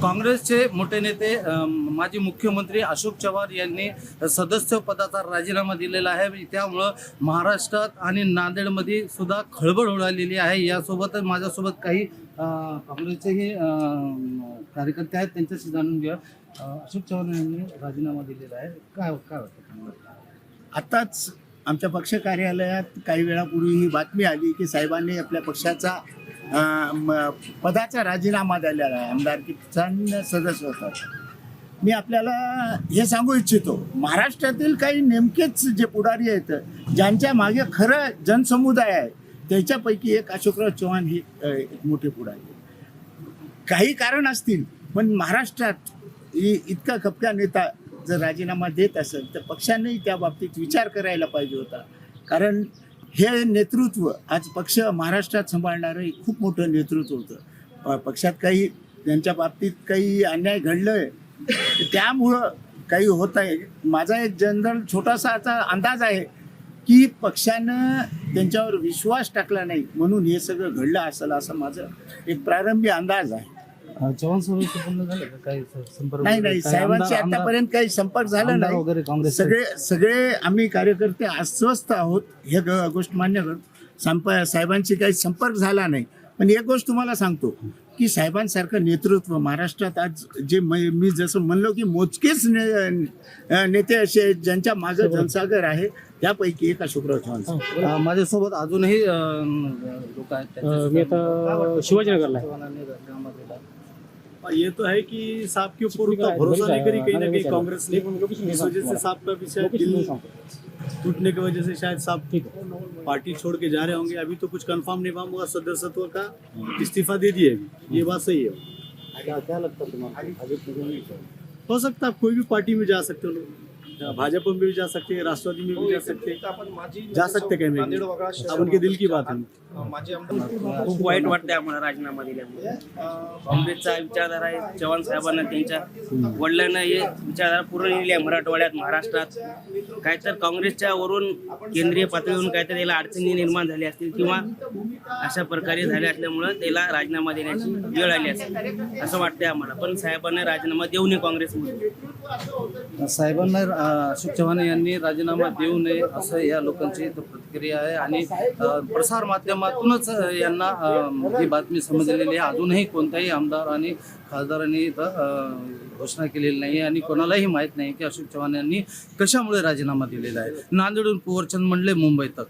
काँग्रेसचे मोठे नेते माजी मुख्यमंत्री अशोक चव्हाण यांनी सदस्य पदाचा राजीनामा दिलेला आहे. त्यामुळं महाराष्ट्रात आणि नांदेडमध्ये सुद्धा खळबळ उडालेली आहे. यासोबतच माझ्यासोबत काही काँग्रेसचेही कार्यकर्ते आहेत. त्यांच्याशी जाणून घ्या. अशोक चव्हाण यांनी राजीनामा दिलेला आहे. काय काय वाटतं आत्ताच आमच्या पक्ष कार्यालयात काही वेळापूर्वी ही बातमी आली की साहेबांनी आपल्या पक्षाचा पदाचा राजीनामा दिलेला आहे. आमदारकीचा सदस्य होता मी आपल्याला हे सांगू इच्छितो महाराष्ट्रातील काही नेमकेच जे पुढारी आहेत ज्यांच्या मागे खरं जनसमुदाय आहे त्याच्यापैकी एक अशोकराव चव्हाण ही एक मोठे पुढारी काही कारण असतील पण महाराष्ट्रात इतका खपक्या नेता जर राजीनामा देत असेल तर पक्षानेही त्या बाबतीत विचार करायला पाहिजे होता. कारण हे नेतृत्व आज पक्ष महाराष्ट्रात सांभाळणारं एक खूप मोठं नेतृत्व होतं. प- पक्षात काही त्यांच्या बाबतीत काही अन्याय घडलं त्यामुळं काही होत आहे माझा एक जनरल छोटासा असा अंदाज आहे की पक्षानं त्यांच्यावर विश्वास टाकला नाही म्हणून हे सगळं घडलं असेल असं माझं एक प्रारंभी अंदाज आहे. चव्हाण सोबत बोलणं झालं का? काही संपर्क नाही वगैरे? नाही. काही साहेबांशी आमदार- आतापर्यंत काही संपर्क झाला आमदार नाही. वगैरे काँग्रेस सगळे सगळे आम्ही कार्यकर्ते अस्वस्थ आहोत हे ग- गोष्ट मान्य करतो संप साहेबांशी काही संपर्क झाला नाही. पण एक गोष्ट तुम्हाला सांगतो. की साहेबांसारखं नेतृत्व महाराष्ट्रात आज जे म- जसं म्हणलो की मोजकेच ने- नेते असे ज्यांच्या मागं जनसागर आहे त्यापैकी एक अशोकराव चव्हाण माझ्यासोबत अजूनही लोक आहेत अं, मी आता शिवाजीनगरला. ये तो है कि साहब के ऊपर भरोसा नहीं करी कहीं ना कहीं कांग्रेस ने वजह से साहब का दिल टूटने की वजह से शायद साहब पार्टी छोड़ के जा रहे होंगे। अभी तो कुछ कंफर्म नहीं हुआ सदस्यत्व का इस्तीफा दे दिए। अभी ये बात सही है। हो सकता है कोई भी पार्टी में जा सकते हो। लोग भाजपा में भी जा सकते हैं राष्ट्रवादी में भी जा सकते. हैं जा सकते कहीं में भी अब उनके दिल की बात है खूप वाईट वाटतंय आम्हाला राजीनामा दिल्यामुळे. काँग्रेसचा विचारधारा आहे चव्हाण साहेबांना त्यांच्या वडिलांना हे विचारधारा पूर्ण लिहिली आहे मराठवाड्यात महाराष्ट्रात. काय तर काँग्रेसच्या वरून केंद्रीय पातळीवरून काहीतरी त्याला अडचणी निर्माण झाल्या असतील किंवा अशा प्रकारे झाले असल्यामुळं त्याला राजीनामा देण्याची वेळ आली असेल असं वाटतंय आम्हाला. पण साहेबांना राजीनामा देऊ नये काँग्रेसमध्ये. साहेबांना अशोक चव्हाण यांनी राजीनामा देऊ नये असं या लोकांची इथं प्रतिक्रिया आहे. आणि प्रसार माध्यमातूनच यांना ही बातमी समजलेली आहे. अजूनही कोणत्याही आमदार आणि खासदारांनी इथं घोषणा केलेली नाही आणि कोणालाही माहीत नाही की अशोक चव्हाण यांनी कशामुळे राजीनामा दिलेला आहे. नांदेडून कुवरचंद मंडले मुंबई तक.